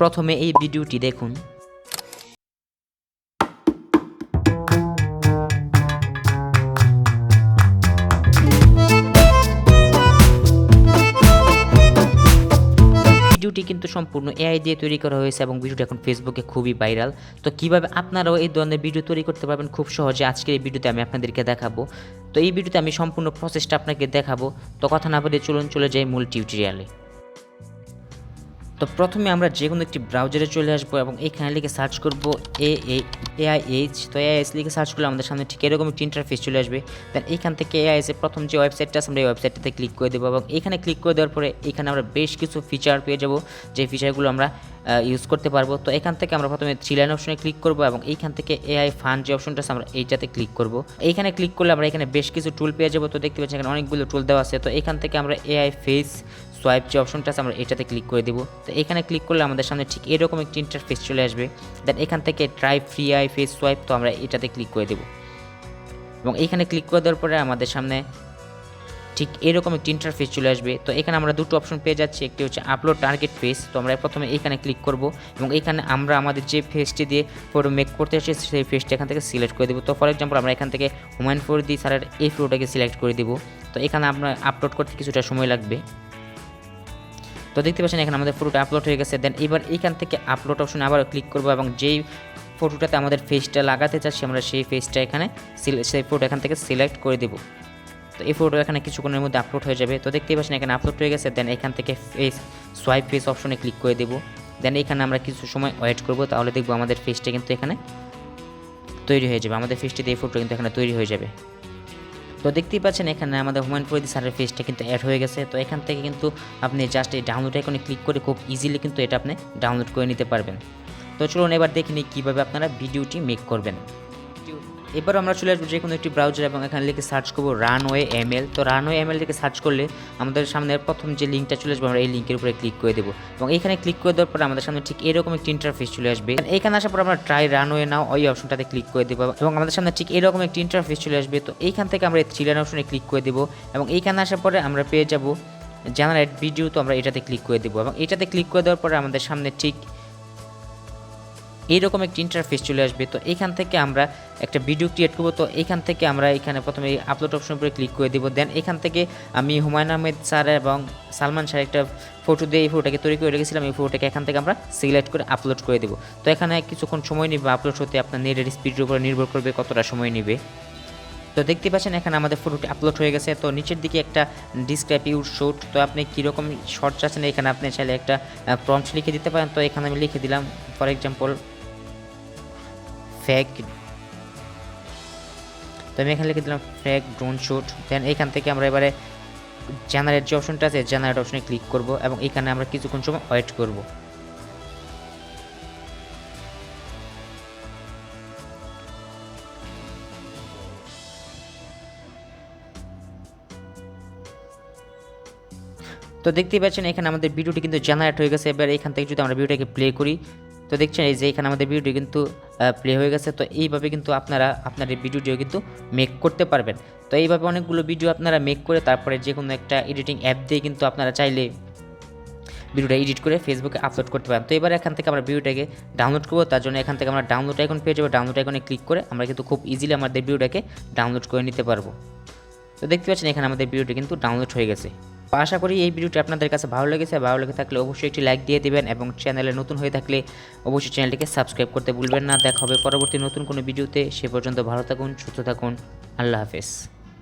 প্রথমে এই ভিডিওটি দেখুন। ভিডিওটি কিন্তু সম্পূর্ণ এআই দিয়ে তৈরি করা হয়েছে এবং ভিডিওটি এখন ফেসবুকে খুবই ভাইরাল তো কীভাবে আপনারাও এই ধরনের ভিডিও তৈরি করতে পারবেন খুব সহজে আজকের এই ভিডিওতে আমি আপনাদেরকে দেখাবো। তো এই ভিডিওতে আমি সম্পূর্ণ প্রসেসটা আপনাকে দেখাবো। তো কথা না বলে চলুন, চলে যাই মূল টিউটোরিয়ালে তো প্রথমে আমরা যে কোনো একটি ব্রাউজারে চলে আসব এবং এখানে লিখে সার্চ করব এ এআইএইচ তো এআইএস লিখে সার্চ করলে আমাদের সামনে ঠিক এরকম একটি ইন্টারফেস চলে আসবে। দেন এখান থেকে এআইএস এর প্রথম যে ওয়েবসাইটটা আছে, আমরা এই ওয়েবসাইটটাতে ক্লিক করে দেবো এবং এখানে ক্লিক করে দেওয়ার পরে এখানে আমরা বেশ কিছু ফিচার পেয়ে যাব, যে ফিচারগুলো আমরা ইউজ করতে পারব। তো এখান থেকে আমরা প্রথমে থ্রি লাইন অপশনে ক্লিক করব এবং এইখান থেকে এআই ফান্ড যে অপশনটা আছে, আমরা এইটাতে ক্লিক করব। এইখানে ক্লিক করলে আমরা এখানে বেশ কিছু টুল পেয়ে যাব। তো দেখতে পাচ্ছি এখানে অনেকগুলো টুল দেওয়া আছে। তো এখান থেকে আমরা এআই ফেস সোয়াইপ যে অপশনটা আছে, আমরা এটাতে ক্লিক করে দেবো। তো এখানে ক্লিক করলে আমাদের সামনে ঠিক এরকম একটি ইন্টারফেস চলে আসবে। দেন এখান থেকে try free eye face swipe তো আমরা এটাতে ক্লিক করে দেবো। এবং এখানে ক্লিক করে দেওয়ার পরে আমাদের সামনে ঠিক এরকম একটি ইন্টারফেস চলে আসবে। তো এখানে আমরা দুটো অপশন পেয়ে যাচ্ছি, একটি হচ্ছে আপলোড টার্গেট ফেস তো আমরা প্রথমে এখানে ক্লিক করব। এবং এখানে আমরা আমাদের যে ফেসটি দিয়ে ফটো মেক করতে আসছি সেই ফেসটি এখান থেকে সিলেক্ট করে দেবো। তো ফর এক্সাম্পল আমরা এখান থেকে হুমায়ুন ফরিদি স্যারের এই ফটোটাকে সিলেক্ট করে দেবো। তো এখানে আমরা আপলোড করতে কিছুটা সময় লাগবে। তো দেখতে পাচ্ছেন, এখানে আমাদের ফটোটা আপলোড হয়ে গেছে। দেন এবার এইখান থেকে আপলোড অপশনে আবার ক্লিক করব এবং যেই ফটোটাতে আমাদের ফেসটা লাগাতে চাচ্ছি, আমরা সেই ফেসটা এখানে সেই ফটো এখান থেকে সিলেক্ট করে দেবো। তো এই ফটো এখানে কিছুক্ষণের মধ্যে আপলোড হয়ে যাবে। তো দেখতেই পাচ্ছেন, এখানে আপলোড হয়ে গেছে। দেন এখান থেকে ফেস সোয়াইপ ফেস অপশনে ক্লিক করে দেবো। দেন এখানে আমরা কিছু সময় ওয়েট করব, তাহলে দেখব আমাদের ফেসটা কিন্তু এখানে তৈরি হয়ে যাবে। আমাদের ফেসটি দিয়ে ফটো কিন্তু এখানে তৈরি হয়ে যাবে। তো দেখতেই পাচ্ছেন এখানে আমাদের হুমায়ুন ফরিদি স্যারের ফেসটা কিন্তু অ্যাড হয়ে গেছে। তো এখান থেকে কিন্তু আপনি জাস্ট এই ডাউনলোড এখানে ক্লিক করে খুব ইজিলি কিন্তু এটা আপনি ডাউনলোড করে নিতে পারবেন। তো চলুন এবার দেখে নিই কীভাবে আপনারা ভিডিওটি মেক করবেন। এবার আমরা চলে আসব যে কোনো একটি ব্রাউজার এবং এখানে লিখে সার্চ করব রানওয়ে এম এল তো রানওয়ে এম এল লিখে সার্চ করলে আমাদের সামনে প্রথম যে লিঙ্কটা চলে আসবে, আমরা এই লিঙ্কের উপরে ক্লিক করে দেবো। এবং এখানে ক্লিক করে দেওয়ার পরে আমাদের সামনে ঠিক এরকম একটি ইন্টারফেস চলে আসবে। এখানে আসার পর আমরা ট্রাই রানওয়ে নাও ওই অপশনটাতে ক্লিক করে দেবো। এবং আমাদের সামনে ঠিক এরকম একটি ইন্টারফেস চলে আসবে। তো এইখান থেকে আমরা থ্রি অপশনে ক্লিক করে দেবো। এবং এইখানে আসার পরে আমরা পেয়ে যাব জেনারেট ভিডিও তো আমরা এটাতে ক্লিক করে দেবো। এবং এটাতে ক্লিক করে দেওয়ার পরে আমাদের সামনে ঠিক এইরকম একটি ইন্টারফেস চলে আসবে। তো এখান থেকে আমরা একটা ভিডিও ক্রিয়েট করব। তো এখান থেকে আমরা এখানে প্রথমে আপলোড অপশন উপরে ক্লিক করে দেবো। দেন এখান থেকে আমি হুমায়ুন আহমেদ স্যার এবং সালমান স্যার একটা ফটো দিয়ে এই ফটোটাকে তৈরি করে রেখেছিলাম। এই ফটোটাকে এখান থেকে আমরা সিলেক্ট করে আপলোড করে দেবো। তো এখানে কিছুক্ষণ সময় নেবে আপলোড হতে। আপনার নেটের স্পিডের উপরে নির্ভর করবে কতটা সময় নেবে। তো দেখতে পাচ্ছেন এখানে আমাদের ফটোটি আপলোড হয়ে গেছে। তো নিচের দিকে একটা ডিসক্রাইব ইউর শুট তো আপনি কীরকম শর্ট চাচ্ছেন এখানে আপনি চাইলে একটা প্রম্পট লিখে দিতে পারেন। তো এখানে আমি লিখে দিলাম ফর এক্সাম্পল ফ্যাক তো আমি এখানে লিখে দিলাম ফ্যাক ড্রোন শুট দেন এখান থেকে আমরা এবারে জেনারেট যে অপশনটা আছে জেনারেট অপশনে ক্লিক করব এবং এখানে আমরা কিছুক্ষণ সময় ওয়েট করব। তো দেখতেই পাচ্ছেন এখানে আমাদের ভিডিওটি কিন্তু জেনারেট হয়ে গেছে। এবার এখান থেকে যদি আমরা ভিডিওটাকে প্লে করি, তো দেখছেন এই যে এখানে আমাদের ভিডিওটি কিন্তু প্লে হয়ে গেছে, তো এইভাবে কিন্তু আপনারা আপনার এই ভিডিওটিও কিন্তু মেক করতে পারবেন। তো এইভাবে অনেকগুলো ভিডিও আপনারা মেক করে তারপরে যে কোনো একটা এডিটিং অ্যাপ দিয়ে কিন্তু আপনারা চাইলে ভিডিওটা এডিট করে ফেসবুকে আপলোড করতে পারেন। তো এবার এখান থেকে আমরা ভিডিওটাকে ডাউনলোড করব, তার জন্য এখান থেকে আমরা ডাউনলোড আইকন পেয়ে যাব। ডাউনলোড আইকনে ক্লিক করে আমরা কিন্তু খুব ইজিলি আমাদের ভিডিওটাকে ডাউনলোড করে নিতে পারব। তো দেখতে পাচ্ছেন এখানে আমাদের ভিডিওটি কিন্তু ডাউনলোড হয়ে গেছে। আশা করি এই ভিডিওটি আপনাদের কাছে ভালো লেগেছে। ভালো লেগে থাকলে অবশ্যই একটি লাইক দিয়ে দেবেন এবং চ্যানেলে নতুন হয়ে থাকলে অবশ্যই চ্যানেলটিকে সাবস্ক্রাইব করতে ভুলবেন না। দেখা হবে পরবর্তী নতুন কোনো ভিডিওতে। সে পর্যন্ত ভালো থাকুন, সুস্থ থাকুন। আল্লাহ হাফেজ।